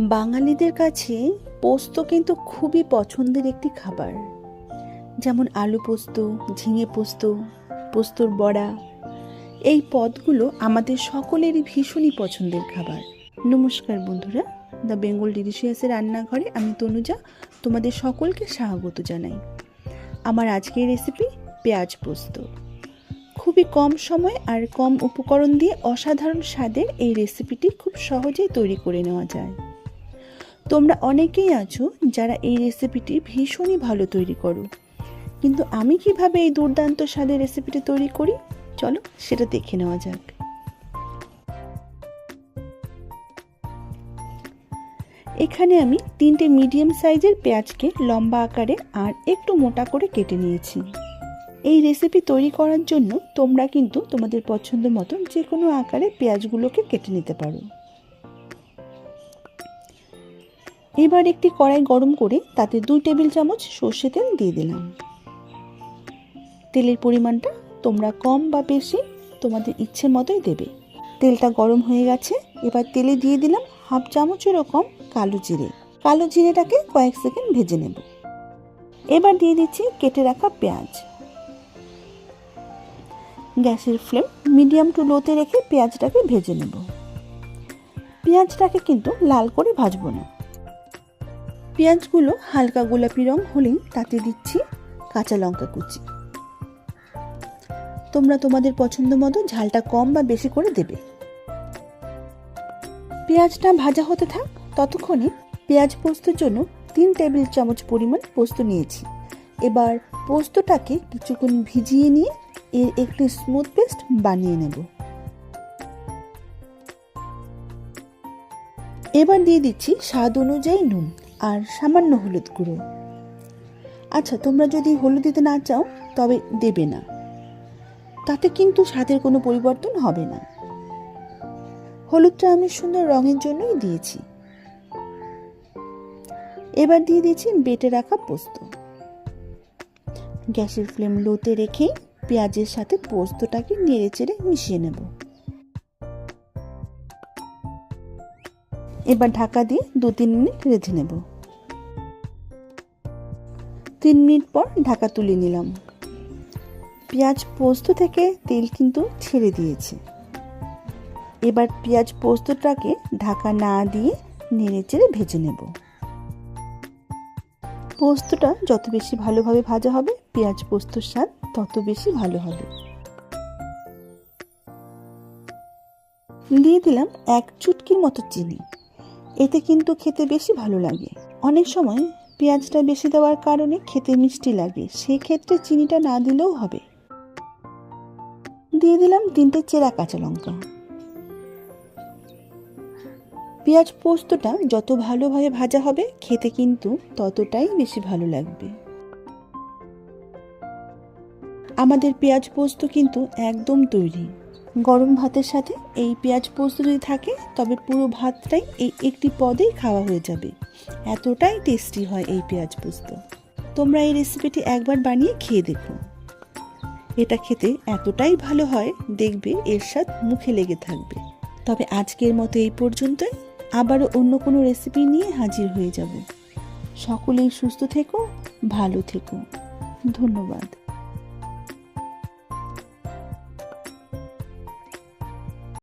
বাঙালিদের কাছে পোস্ত কিন্তু খুবই পছন্দের একটি খাবার। যেমন আলু পোস্ত, ঝিঙে পোস্ত, পোস্তর বড়া। এই পদগুলো আমাদের সকলেরই ভীষণই পছন্দের খাবার। নমস্কার বন্ধুরা, দ্য বেঙ্গল ডিলিশিয়াসের রান্নাঘরে আমি তনুজা, তোমাদের সকলকে স্বাগত জানাই। আমার আজকের রেসিপি পেঁয়াজ পোস্ত। খুবই কম সময় আর কম উপকরণ দিয়ে অসাধারণ স্বাদের এই রেসিপিটি খুব সহজেই তৈরি করে নেওয়া যায়। তোমরা অনেকেই আছো যারা এই রেসিপিটি ভীষণই ভালো তৈরি করো। কিন্তু আমি কীভাবে এই দুর্দান্ত স্বাদের রেসিপিটি তৈরি করি? চলো সেটা দেখে নেওয়া যাক। এখানে আমি তিনটে মিডিয়াম সাইজের পেঁয়াজকে লম্বা আকারে আর একটু মোটা করে কেটে নিয়েছি। এই রেসিপি তৈরি করার জন্য তোমরা কিন্তু তোমাদের পছন্দ মতন যে কোনো আকারে পেঁয়াজগুলোকে কেটে নিতে পারো। এবার একটি কড়াই গরম করে তাতে দুই টেবিল চামচ সর্ষে তেল দিয়ে দিলাম। তেলের পরিমাণটা তোমরা কম বা বেশি তোমাদের ইচ্ছে মতোই দেবে। তেলটা গরম হয়ে গেছে, এবার তেলে দিয়ে দিলাম হাফ চামচেরও কম কালো জিরে। কালো জিরেটাকে কয়েক সেকেন্ড ভেজে নেব। এবার দিয়ে দিচ্ছি কেটে রাখা পেঁয়াজ। গ্যাসের ফ্লেম মিডিয়াম টু লোতে রেখে পেঁয়াজটাকে ভেজে নেব। পেঁয়াজটাকে কিন্তু লাল করে ভাজবো না। পেঁয়াজগুলো হালকা গোলাপি রং হলেই তাতে দিচ্ছি কাঁচা লঙ্কা কুচি। তোমরা তোমাদের পছন্দ মতো ঝালটা কম বা বেশি করে দেবে। পেঁয়াজটা ভাজা হতে থাক, ততক্ষণে পেঁয়াজ পোস্তর জন্য তিন টেবিল চামচ পরিমাণ পোস্ত নিয়েছি। এবার পোস্তটাকে কিছুক্ষণ ভিজিয়ে নিয়ে এর একটি স্মুথ পেস্ট বানিয়ে নেব। এবার দিয়ে দিচ্ছি স্বাদ অনুযায়ী নুন। আর সামান্য হলুদ গুঁড়ো। আচ্ছা তোমরা যদি হলুদ দিতে না চাও, তবে দেবে না। তাতে কিন্তু স্বাদের কোনো পরিবর্তন হবে না। হলুদটা আমি সুন্দর রঙের জন্যই দিয়েছি। এবার দিয়ে দিয়েছি বেটে রাখা পোস্ত। গ্যাসের ফ্লেম লোতে রেখে পেঁয়াজের সাথে পোস্তটাকে নেড়ে চেড়ে মিশিয়ে নেব। এবার ঢাকা দিয়ে দু তিন মিনিট রেঁধে নেব। তিন মিনিট পর ঢাকা তুলে নিলাম। পেঁয়াজ পোস্ত থেকে তেল কিন্তু ছেড়ে দিয়েছে। এবার পেঁয়াজ পোস্তটাকে ঢাকা না দিয়ে নেড়ে চেড়ে ভেজে নেব। পোস্তটা যত বেশি ভালোভাবে ভাজা হবে, পেঁয়াজ পোস্তর স্বাদ তত বেশি ভালো হবে। দিয়ে দিলাম এক চুটকির মতো চিনি। এতে কিন্তু খেতে বেশি ভালো লাগে। অনেক সময় পেঁয়াজটা বেশি দেওয়ার কারণে খেতে মিষ্টি লাগে, সেক্ষেত্রে চিনিটা না দিলেও হবে। দিয়ে দিলাম তিনটে চেরা কাঁচা লঙ্কা। পেঁয়াজ পোস্তটা যত ভালোভাবে ভাজা হবে, খেতে কিন্তু ততটাই বেশি ভালো লাগবে। আমাদের পেঁয়াজ পোস্ত কিন্তু একদম তৈরি। গরম ভাতের সাথে এই পেঁয়াজ পোস্ত যদি থাকে, তবে পুরো ভাতটাই এই একটি পদেই খাওয়া হয়ে যাবে। এতটাই টেস্টি হয় এই পেঁয়াজ পোস্ত। তোমরা এই রেসিপিটি একবার বানিয়ে খেয়ে দেখো। এটা খেতে এতটাই ভালো হয়, দেখবে এর স্বাদ মুখে লেগে থাকবে। তবে আজকের মতো এই পর্যন্তই। আবারও অন্য কোনো রেসিপি নিয়ে হাজির হয়ে যাব। সকলেই সুস্থ থেকো, ভালো থেকো। ধন্যবাদ।